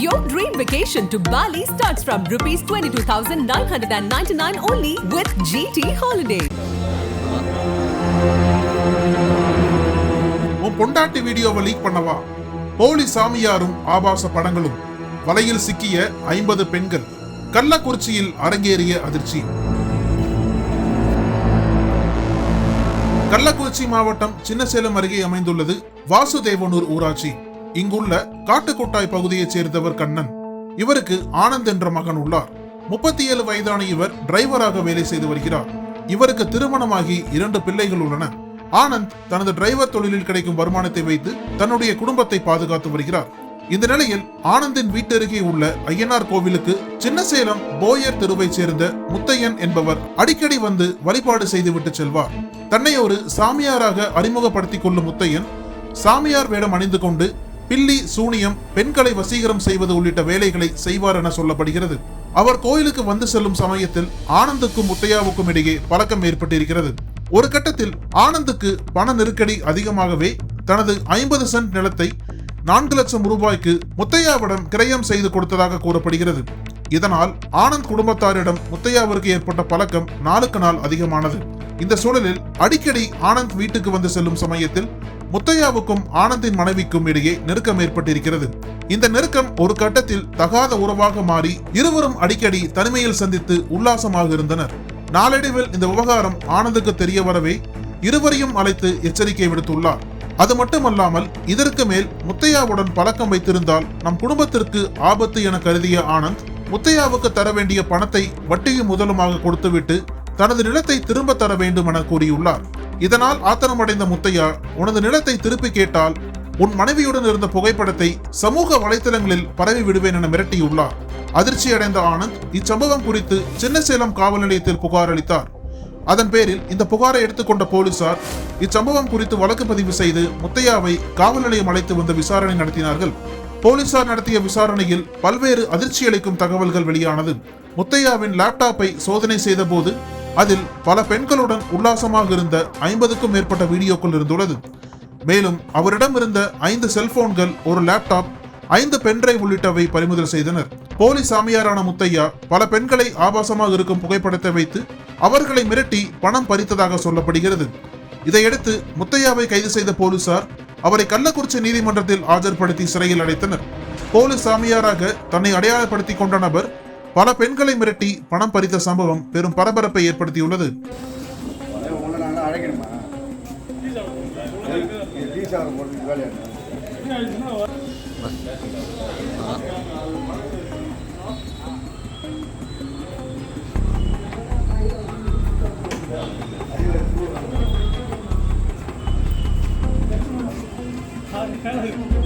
Your dream vacation to Bali starts from rupees 22,999 only with GT Holiday. உன் பொண்டாட்டி வீடியோவை league பண்ணவா? போலி சாமியாரும் ஆபாச படங்களும். வலையில் சிக்கிய ஐம்பது பெண்கள். கள்ளக்குறிச்சியில் அரங்கேறிய அதிர்ச்சி. கள்ளக்குறிச்சி மாவட்டம் சின்னசேலம் அருகே அமைந்துள்ளது வாசுதேவனூர் ஊராட்சி. இங்குள்ள காட்டுக்கொட்டாய் பகுதியைச் சேர்ந்தவர் கண்ணன். இவருக்கு ஆனந்த் என்ற மகன் உள்ளார். முப்பத்தி ஏழு வயதான இவர் டிரைவராக வேலை செய்து வருகிறார். இவருக்கு திருமணமாகி இரண்டு பிள்ளைகள் உள்ளன. ஆனந்த் தனது டிரைவர் தொழிலில் கிடைக்கும் வருமானத்தை வைத்து தன்னுடைய குடும்பத்தை பாதுகாத்து வருகிறார். இந்த நிலையில் ஆனந்தின் வீட்டருகே உள்ள ஐயனார் கோவிலுக்கு சின்னசேலம் போயர் தெருவைச் சேர்ந்த முத்தையன் என்பவர் அடிக்கடி வந்து வழிபாடு செய்துவிட்டு செல்வார். தன்னை ஒரு சாமியாராக அறிமுகப்படுத்திக் கொள்ளும் முத்தையன் சாமியார் வேடம் அணிந்து கொண்டு பில்லி சூனியம் பெண்களை வசீகரம் செய்வது உள்ளிட்ட வேலைகளை செய்வார் என சொல்லப்படுகிறது. அவர் கோயிலுக்கு வந்து செல்லும் சமயத்தில் ஆனந்துக்கும் முத்தையாவுக்கும் இடையே பழக்கம் ஏற்பட்டிருக்கிறது. ஒரு கட்டத்தில் ஆனந்துக்கு பண நெருக்கடி அதிகமாகவே தனது ஐம்பது சென்ட் நிலத்தை நான்கு லட்சம் ரூபாய்க்கு முத்தையாவிடம் கிரயம் செய்து கொடுத்ததாக கூறப்படுகிறது. இதனால் ஆனந்த் குடும்பத்தாரிடம் முத்தையாவிற்கு ஏற்பட்ட பழக்கம் நாளுக்கு நாள் அதிகமானது. இந்த சூழலில் அடிக்கடி ஆனந்த் வீட்டுக்கு வந்து செல்லும் சமயத்தில் முத்தையாவுக்கும் ஆனந்தின் மனைவிக்கும் இடையே நெருக்கம் ஏற்பட்டிருக்கிறது. இந்த நெருக்கம் ஒரு கட்டத்தில் தகாத உறவாக மாறி இருவரும் அடிக்கடி தனிமையில் சந்தித்து உல்லாசமாக இருந்தனர். நாளடைவில் இந்த விவகாரம் ஆனந்துக்கு தெரிய வரவே இருவரையும் அழைத்து எச்சரிக்கை விடுத்துள்ளார். அது மட்டுமல்லாமல் இதற்கு மேல் முத்தையாவுடன் பழக்கம் வைத்திருந்தால் நம் குடும்பத்திற்கு ஆபத்து என கருதிய ஆனந்த் முத்தையாவுக்கு தர வேண்டிய பணத்தை வட்டியும் முதலுமாக கொடுத்துவிட்டு தனது நிலத்தை திரும்ப தர வேண்டும் என கூறியுள்ளார். இதனால் ஆத்திரமடைந்த முத்தையா உனது நிலத்தை திருப்பி கேட்டால் உன் மனைவியுடன் இருந்த புகைப்படத்தை சமூக வலைத்தளங்களில் பரவி விடுவேன் என மிரட்டியுள்ளார். அதிர்ச்சி அடைந்த ஆனந்த் இச்சம்பவம் குறித்து சின்னசேலம் காவல் நிலையத்தில் புகார் அளித்தார். அதன் பேரில் இந்த புகாரை எடுத்துக்கொண்ட போலீசார் இச்சம்பவம் குறித்து வழக்கு பதிவு செய்து முத்தையாவை காவல் நிலையம் அழைத்து வந்து விசாரணை நடத்தினார்கள். போலீசார் நடத்திய விசாரணையில் பல்வேறு அதிர்ச்சியளிக்கும் தகவல்கள் வெளியானது. முத்தையாவின் லேப்டாப்பை சோதனை செய்தபோது அதில் பல பெண்களுடன் உல்லாசமாக இருந்த ஐம்பதுக்கும் மேற்பட்ட வீடியோக்கள் இருந்துள்ளது. மேலும் அவரிடம் இருந்த ஐந்து செல்போன்கள் ஒரு லேப்டாப் ஐந்து பென்ட்ரைவ் உள்ளிட்டவை பறிமுதல் செய்தனர். போலி சாமியாரான முத்தையா பல பெண்களை ஆபாசமாக இருக்கும் புகைப்படத்தை வைத்து அவர்களை மிரட்டி பணம் பறித்ததாக சொல்லப்படுகிறது. இதையடுத்து முத்தையாவை கைது செய்த போலீசார் அவரை கள்ளக்குறிச்சி நீதிமன்றத்தில் ஆஜர்படுத்தி சிறையில் அடைத்தனர். போலீஸ் சாமியாராக தன்னை அடையாளப்படுத்திக் கொண்ட நபர் பல பெண்களை மிரட்டி பணம் பறித்த சம்பவம் பெரும் பரபரப்பை ஏற்படுத்தியுள்ளது Thank you.